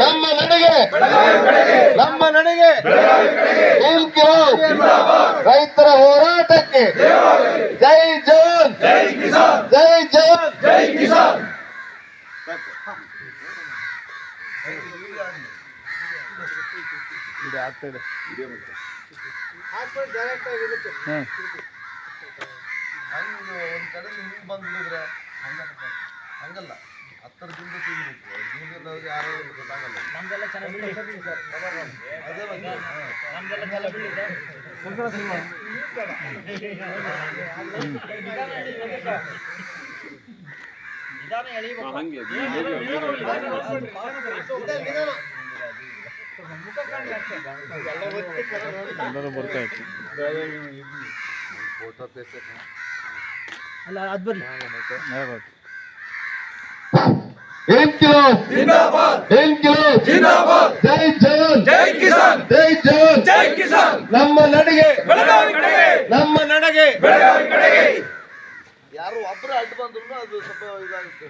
ನಮ್ಮ ನನಗೆ ನಮ್ಮ ಇನ್ಕಿಲಾಬ್ ರೈತರ ಹೋರಾಟಕ್ಕೆ ಜೈ ಜವಾನ್. ಜೈ ಜವಾನ್. ಜೈ ಕಡೆ ಹಿಂಗ್ ಬಂದ್ ಬಿಡಿದ್ರೆ ಹಂಗಲ್ಲ ಹತ್ತರದಿಂದ ತಿನ್ಬೇಕು ಹಿಂದಿನವ್ರಿಗೆ ಯಾರೋ ಒಂದು ಗೊತ್ತಾಗಲ್ಲ ಅದೇ ಬಗ್ಗೆ ಹಾ. ಫೋಟೋ ತೆಗ್ಸಕ್ಕೆ ಇನ್ಕಿಲಾಬ್ ಜಿಂದಾಬಾದ್. ಜೈ ಜವಾನ್. ಜೈ ಕಿಸಾನ್. ಜೈ ಜವಾನ್. ಜೈ ಕಿಸಾನ್. ನಮ್ಮ ನಡೆಗೆ. ನಮ್ಮ ನಡೆಗೆ. ಯಾರು ಒಬ್ರು ಅಡ್ಡ ಬಂದ್ರು ಅದು ಸ್ವಲ್ಪ ಇದಾಗುತ್ತೆ.